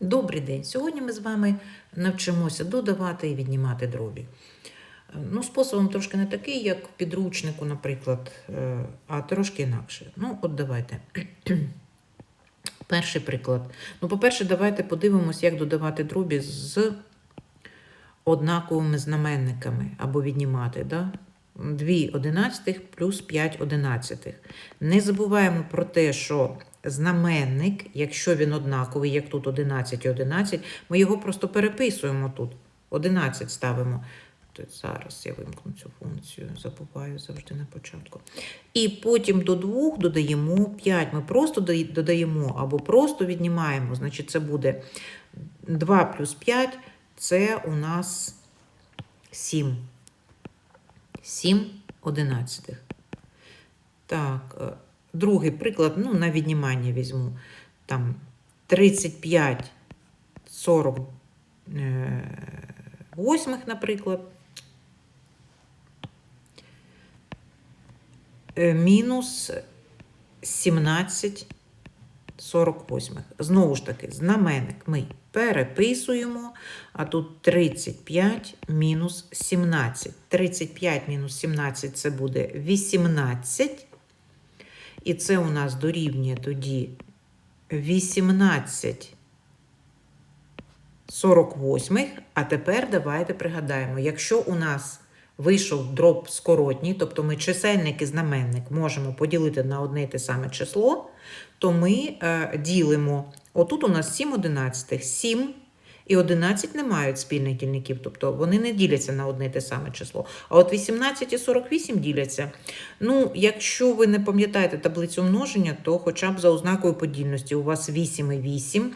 Добрий день! Сьогодні ми з вами навчимося додавати і віднімати дробі. Е, Ну, способом трошки не такий, як в підручнику, наприклад, е, а трошки інакше. Ну, от давайте. Перший приклад. Ну, по-перше, давайте подивимось, як додавати дробі з однаковими знаменниками або віднімати. Да? 2 одинадцятих плюс 5 одинадцятих. Не забуваємо про те, що знаменник, якщо він однаковий, як тут 11 і 11, ми його просто переписуємо тут. 11 ставимо. То зараз я вимкну цю функцію, забуваю завжди на початку. І потім до 2 додаємо 5. Ми просто додаємо або просто віднімаємо. Значить, це буде 2 плюс 5 це у нас 7. 7 одинадцятих. Так, е, другий приклад, ну, на віднімання візьму. Там 35, 40 е, восьмих, наприклад. Е, Мінус 17 48. Знову ж таки, знаменник ми переписуємо, а тут 35 мінус 17. 35 мінус 17 це буде 18. І це у нас дорівнює тоді 18 48. А тепер давайте пригадаємо, якщо у нас вийшов дроб скоротній, тобто ми чисельник і знаменник можемо поділити на одне і те саме число, то ми е, ділимо. Отут у нас 7 одинадцятих. 7 і 11 не мають спільних дільників, тобто вони не діляться на одне і те саме число. А от 18 і 48 діляться. Ну, якщо ви не пам'ятаєте таблицю множення, то хоча б за ознакою подільності у вас 8 і 8.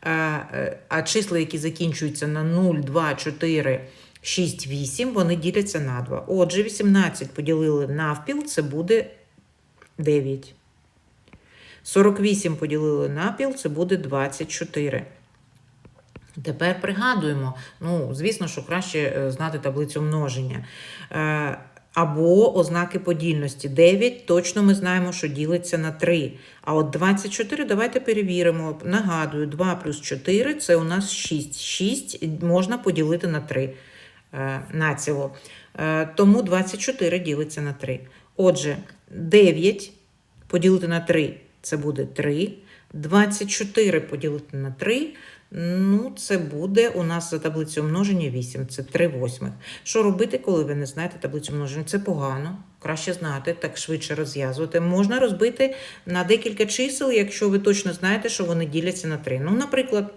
А, е, а числа, які закінчуються на 0, 2, 4, 6, 8, вони діляться на 2. Отже, 18 поділили навпіл, це буде 9. 48 поділили напіл, це буде 24. Тепер пригадуємо, ну, звісно, що краще е, знати таблицю множення. Е, Або ознаки подільності. 9 точно ми знаємо, що ділиться на 3. А от 24 давайте перевіримо. Нагадую, 2 плюс 4 це у нас 6. 6 можна поділити на 3 е, націло. Тому 24 ділиться на 3. Отже, 9 поділити на 3 це буде 3. 24 поділити на 3. Ну, це буде у нас за таблицю множення 8, це 3 восьмих. Що робити, коли ви не знаєте таблицю множення? Це погано. Краще знати, так швидше розв'язувати. Можна розбити на декілька чисел, якщо ви точно знаєте, що вони діляться на 3. Ну, наприклад,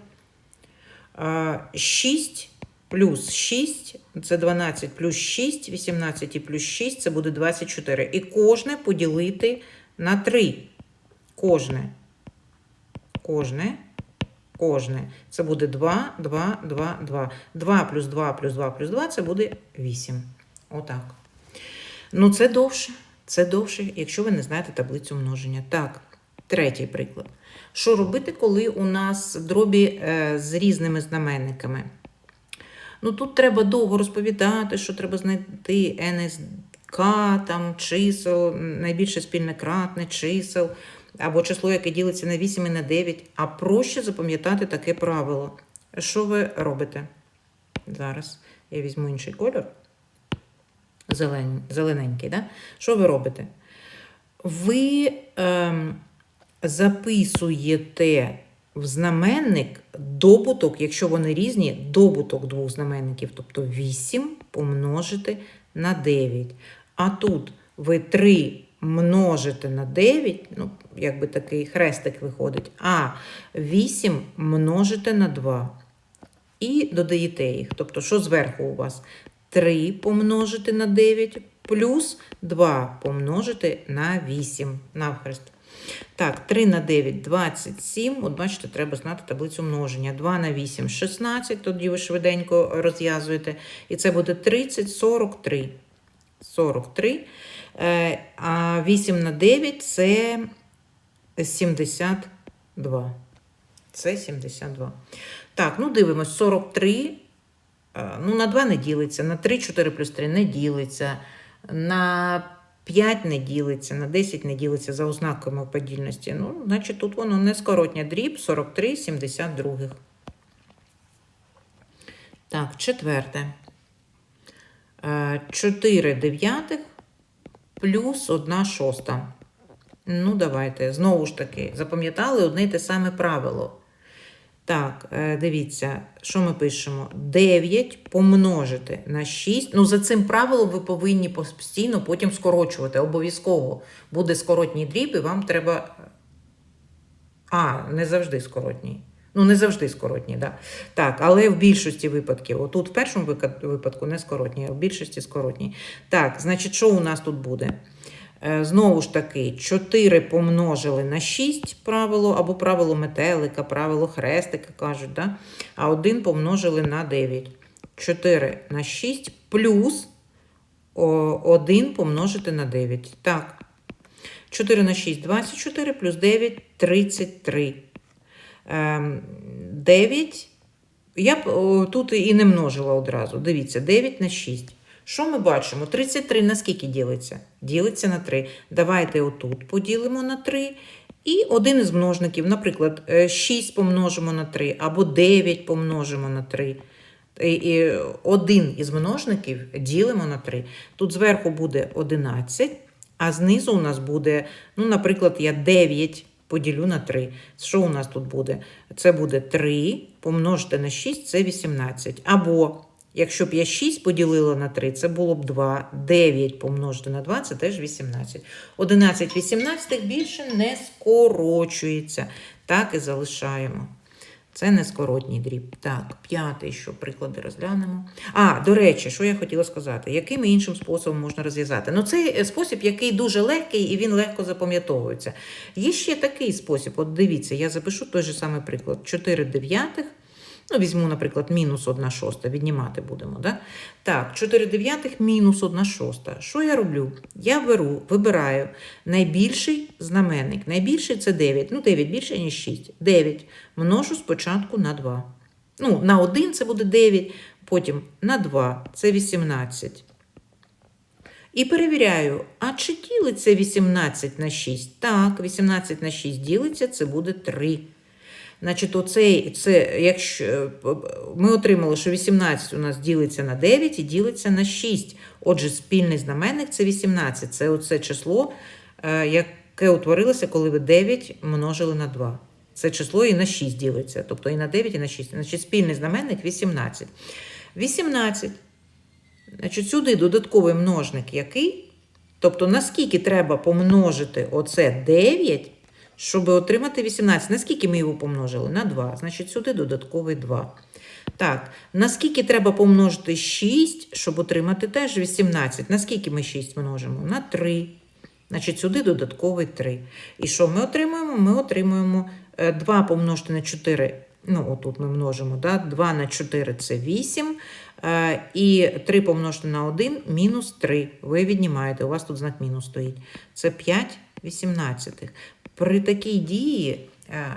6 плюс 6 це 12 плюс 6, 18 і плюс 6 це буде 24. І кожне поділити на 3. Кожне. Кожне. Кожне. Це буде 2, 2, 2, 2. 2 плюс 2 плюс 2 плюс 2 це буде 8. Отак. Ну, це довше. Це довше, якщо ви не знаєте таблицю множення. Так, третій приклад. Що робити, коли у нас дробі е, з різними знаменниками? Ну, тут треба довго розповідати, що треба знайти НСК, там, чисел, найбільше спільне кратне чисел, або число, яке ділиться на 8 і на 9. А проще запам'ятати таке правило. Що ви робите? Зараз я візьму інший кольор. Зелен, зелененький, да? Що ви робите? Ви ем, записуєте в знаменник добуток, якщо вони різні, добуток двох знаменників, тобто 8 помножити на 9. А тут ви 3 множите на 9, ну, якби такий хрестик виходить, а 8 множите на 2. І додаєте їх. Тобто, що зверху у вас? 3 помножити на 9 плюс 2 помножити на 8 навхрест. Так, 3 на 9 – 27. От бачите, треба знати таблицю множення. 2 на 8 – 16, тоді ви швиденько розв'язуєте. І це буде 30, 43. 43. Е, А 8 на 9 – це 72. Це 72. Так, ну дивимось, 43. е, Ну, на 2 не ділиться, на 3, 4 плюс 3 не ділиться, на 5 не ділиться, на 10 не ділиться за ознаками подільності. Ну, значить, тут воно не скоротня дріб 43 72. Так, четверте. 4 дев'ятих плюс 1 шоста. Ну, давайте. Знову ж таки, запам'ятали одне й те саме правило. Так, е, дивіться, що ми пишемо? 9 помножити на 6. Ну, за цим правилом ви повинні постійно потім скорочувати. Обов'язково буде скоротній дріб, і вам треба. А, не завжди скоротній. Ну, не завжди скоротній, да. так. Але в більшості випадків, отут в першому випадку не скоротній, а в більшості скоротній. Так, значить, що у нас тут буде? Е, Знову ж таки, 4 помножили на 6 правило, або правило метелика, правило хрестика кажуть, да? а 1 помножили на 9. 4 на 6 плюс 1 помножити на 9. Так. 4 на 6 24 плюс 9 33. Ем, 9. Я б тут і не множила одразу. Дивіться, 9 на 6. Що ми бачимо? 33 на скільки ділиться? Ділиться на 3. Давайте отут поділимо на 3. І один із множників, наприклад, е, 6 помножимо на 3 або 9 помножимо на 3. І- і один із множників ділимо на 3. Тут зверху буде 11, а знизу у нас буде, ну, наприклад, я 9 поділю на 3. Що у нас тут буде? Це буде 3 помножити на 6 це 18. Або, якщо б я 6 поділила на 3, це було б 2. 9 помножити на 2 це теж 18. 11 18 більше не скорочується. Так і залишаємо. Це не скоротній дріб. Так, п'ятий, що приклади розглянемо. А, до речі, що я хотіла сказати, яким іншим способом можна розв'язати? Ну, це е, спосіб, який дуже легкий і він легко запам'ятовується. Є ще такий спосіб. От дивіться, я запишу той же самий приклад. 4 дев'ятих. Ну, візьму, наприклад, мінус 1 шоста, віднімати будемо. Да? Так, 4 дев'ятих мінус 1 шоста. Що я роблю? Я беру, вибираю найбільший знаменник. Найбільший це 9. Ну, 9 більше, ніж 6. 9 множу спочатку на 2. Ну, на 1 це буде 9, потім на 2 це 18. І перевіряю, а чи ділиться 18 на 6? Так, 18 на 6 ділиться, це буде 3. Значить, оцей, це, якщо е, ми отримали, що 18 у нас ділиться на 9 і ділиться на 6. Отже, спільний знаменник це 18. Це оце число, е, яке утворилося, коли ви 9 множили на 2. Це число і на 6 ділиться, тобто і на 9, і на 6. Значить, спільний знаменник 18. 18. Значить, сюди додатковий множник який? Тобто, наскільки треба помножити оце 9, щоб отримати 18. Наскільки ми його помножили? На 2. Значить, сюди додатковий 2. Так, наскільки треба помножити 6, щоб отримати теж 18? Наскільки ми 6 множимо? На 3. Значить, сюди додатковий 3. І що ми отримуємо? Ми отримуємо е, 2 помножити на 4. Ну, отут ми множимо, да? 2 на 4 це 8. е, І 3 помножити на 1 мінус 3. Ви віднімаєте, у вас тут знак мінус стоїть. Це 5 вісімнадцятих. При такій дії е,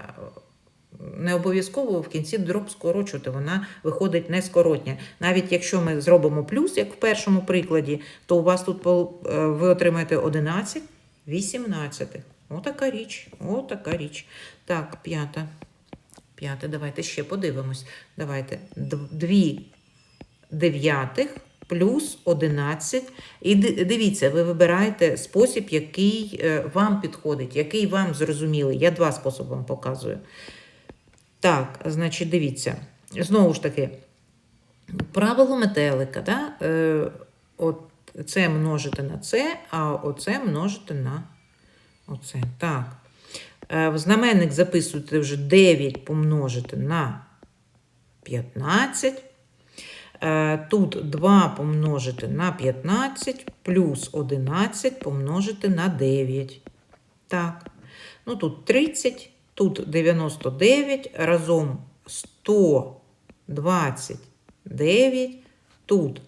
не обов'язково в кінці дроб скорочувати, вона виходить нескоротня. Навіть якщо ми зробимо плюс, як в першому прикладі, то у вас тут е, ви отримаєте 11 18. Отака річ. Отака річ. Так, п'ята. П'яте, давайте ще подивимось. Давайте. Дві дев'ятих плюс 11. І дивіться, ви вибираєте спосіб, який е, вам підходить, який вам зрозумілий. Я два способи вам показую. Так, значить, дивіться. Знову ж таки, правило метелика, да? е, от це множити на це, а оце множити на оце. Так. Е, в знаменник записуєте вже 9 помножити на 15. Е, Тут 2 помножити на 15 плюс 11 помножити на 9. Так. Ну тут 30, тут 99, разом 129. Тут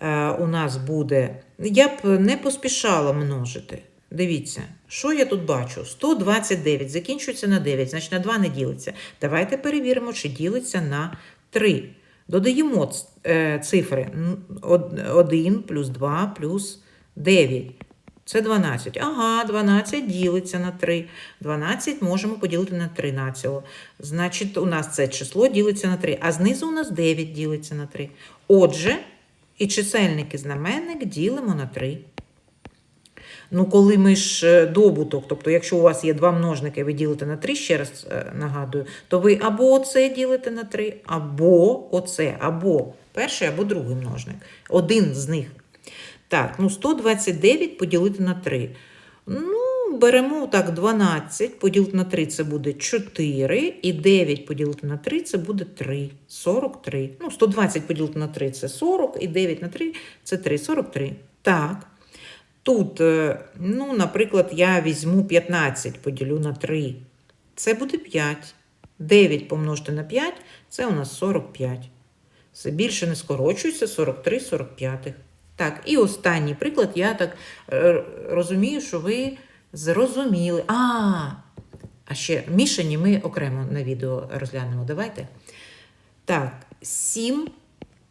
е, у нас буде. Я б не поспішала множити. Дивіться, що я тут бачу? 129 закінчується на 9, значить на 2 не ділиться. Давайте перевіримо, чи ділиться на 3. Додаємо е, цифри 1 плюс 2 плюс 9. Це 12. Ага, 12 ділиться на 3. 12 можемо поділити на 3 націло. Значить, у нас це число ділиться на 3, а знизу у нас 9 ділиться на 3. Отже, і чисельник і знаменник ділимо на 3. Ну, коли ми ж е, добуток, тобто, якщо у вас є два множники, ви ділите на 3, ще раз е, нагадую, то ви або оце ділите на 3, або оце, або перший, або другий множник. Один з них. Так, ну 129 поділити на 3. Ну, беремо так 12, поділити на 3 це буде 4, і 9 поділити на 3 це буде 3, 43. Ну, 120 поділити на 3 це 40, і 9 на 3 це 3, 43. Так. Тут, е, ну, наприклад, я візьму 15, поділю на 3. Це буде 5. 9 помножити на 5 це у нас 45. Все більше не скорочується 43 45. Так, і останній приклад, я так е, розумію, що ви зрозуміли. А, а ще мішані ми окремо на відео розглянемо. Давайте. Так, 7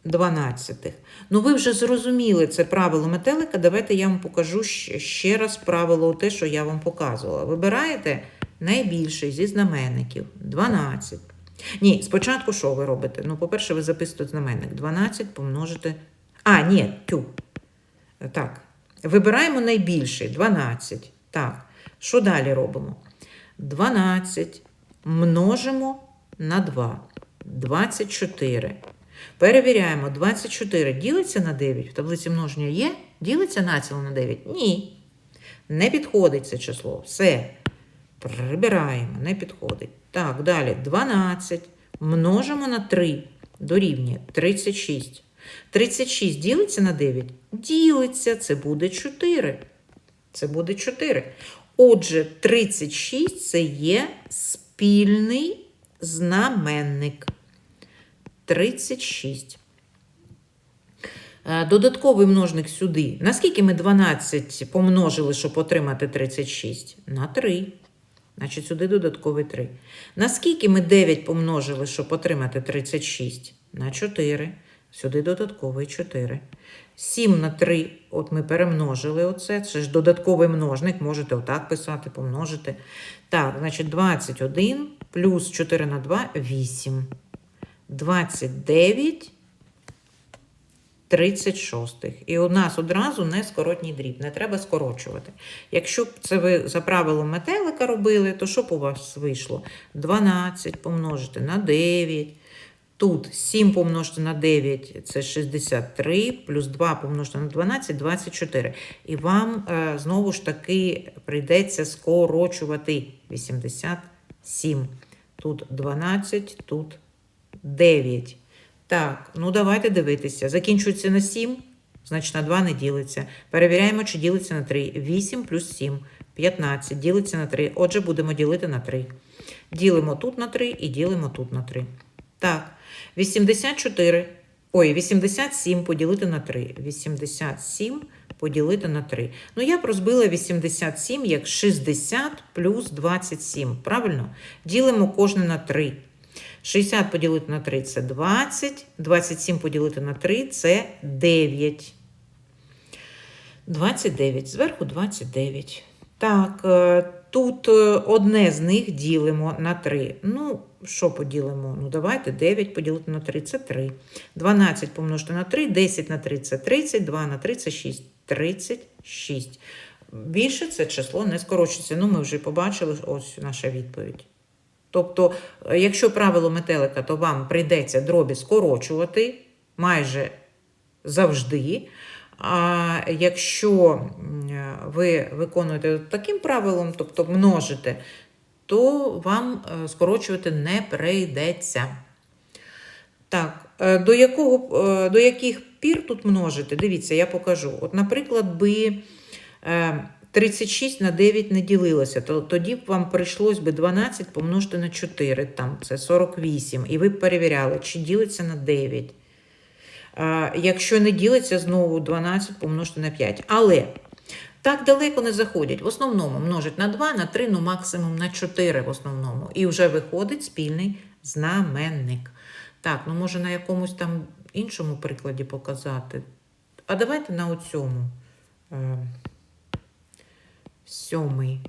дванадцятих. Ну, ви вже зрозуміли це правило метелика. Давайте я вам покажу ще- раз правило те, що я вам показувала. Вибираєте найбільший зі знаменників 12. Ні, спочатку що ви робите? Ну, по-перше, ви записуєте знаменник. 12 помножити. А, ні, тю. Так. Вибираємо найбільший 12. Так. Що далі робимо? 12 множимо на 2. 24. Перевіряємо, 24 ділиться на 9. В таблиці множення є? Ділиться націло на 9? Ні. Не підходить це число. Все. Прибираємо, не підходить. Так, далі 12 множимо на 3 дорівнює 36. 36 ділиться на 9? Ділиться, це буде 4. Це буде 4. Отже, 36 це є спільний знаменник. 36. Е, Додатковий множник сюди. Наскільки ми 12 помножили, щоб отримати 36? На 3. Значить, сюди додатковий 3. Наскільки ми 9 помножили, щоб отримати 36? На 4. Сюди додатковий 4. 7 на 3, от ми перемножили оце. Це ж додатковий множник, можете отак писати, помножити. Так, значить 21 плюс 4 на 2 – 8. 29 36. І у нас одразу не скоротній дріб, не треба скорочувати. Якщо б це ви за правилом метелика робили, то що б у вас вийшло? 12 помножити на 9. Тут 7 помножити на 9 це 63, плюс 2 помножити на 12 24. І вам е, знову ж таки прийдеться скорочувати 87. Тут 12, тут 9. Так, ну давайте дивитися. Закінчується на 7, значить на 2 не ділиться. Перевіряємо, чи ділиться на 3. 8 плюс 7, 15. Ділиться на 3. Отже, будемо ділити на 3. Ділимо тут на 3 і ділимо тут на 3. Так, 84. Ой, 87 поділити на 3. 87 поділити на 3. Ну, я б розбила 87 як 60 плюс 27. Правильно? Ділимо кожне на 3. 60 поділити на 3 це 20. 27 поділити на 3 це 9. 29. Зверху 29. Так, е, тут е, одне з них ділимо на 3. Ну, що поділимо? Ну, давайте 9 поділити на 3 це 3. 12 помножити на 3, 10 на 3 це 30, 2 на 3 це 6. 36. Більше це число не скорочується. Ну, ми вже побачили, ось наша відповідь. Тобто, е, якщо правило метелика, то вам прийдеться дробі скорочувати майже завжди. А якщо е, ви виконуєте таким правилом, тобто множите, то вам е, скорочувати не прийдеться. Так, до, якого, до яких пір тут множити? Дивіться, я покажу. От, наприклад, би 36 на 9 не ділилося, то тоді б вам прийшлось би 12 помножити на 4, там це 48, і ви б перевіряли, чи ділиться на 9. А, Якщо не ділиться, знову 12 помножити на 5. Але так далеко не заходять. В основному множать на 2, на 3, ну максимум на 4 в основному. І вже виходить спільний знаменник. Так, ну може на якомусь там іншому прикладі показати. А давайте на оцьому. Сьомий.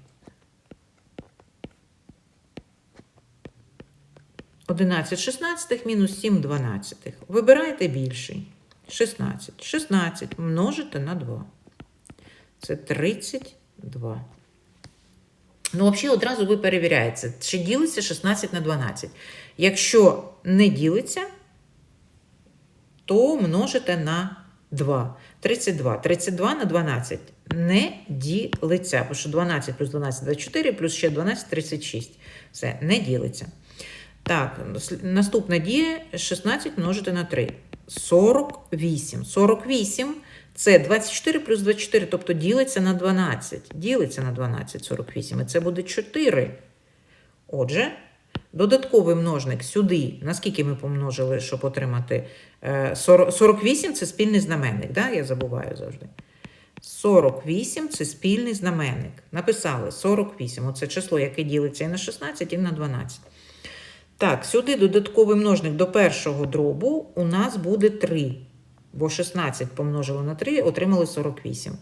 11 шістнадцятих мінус 7 дванадцятих. Вибирайте більший. 16. 16 множите на 2. Це 32. Ну, взагалі, одразу ви перевіряєте, чи ділиться 16 на 12. Якщо не ділиться, то множите на 2. 32. 32 на 12 не ділиться, бо що 12 плюс 12 – 24, плюс ще 12 – 36. Все, не ділиться. Так, наступна дія 16 множити на 3. 48. 48 це 24 плюс 24, тобто ділиться на 12. Ділиться на 12 48, і це буде 4. Отже, додатковий множник сюди, наскільки ми помножили, щоб отримати е, 40 48 це спільний знаменник, да? я забуваю завжди. 48 це спільний знаменник. Написали 48. Оце число, яке ділиться і на 16, і на 12. Так, сюди додатковий множник до першого дробу у нас буде 3. Бо 16 помножили на 3, отримали 48.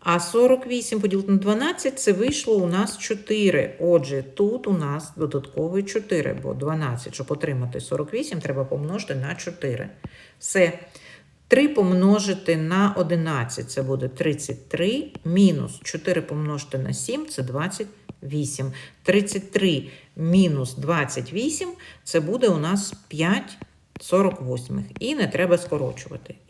А 48 поділити на 12 це вийшло у нас 4. Отже, тут у нас додатковий 4, бо 12, щоб отримати 48, треба помножити на 4. Все. 3 помножити на 11 це буде 33, мінус 4 помножити на 7 це 28. 33 мінус 28 це буде у нас 5 48. І не треба скорочувати.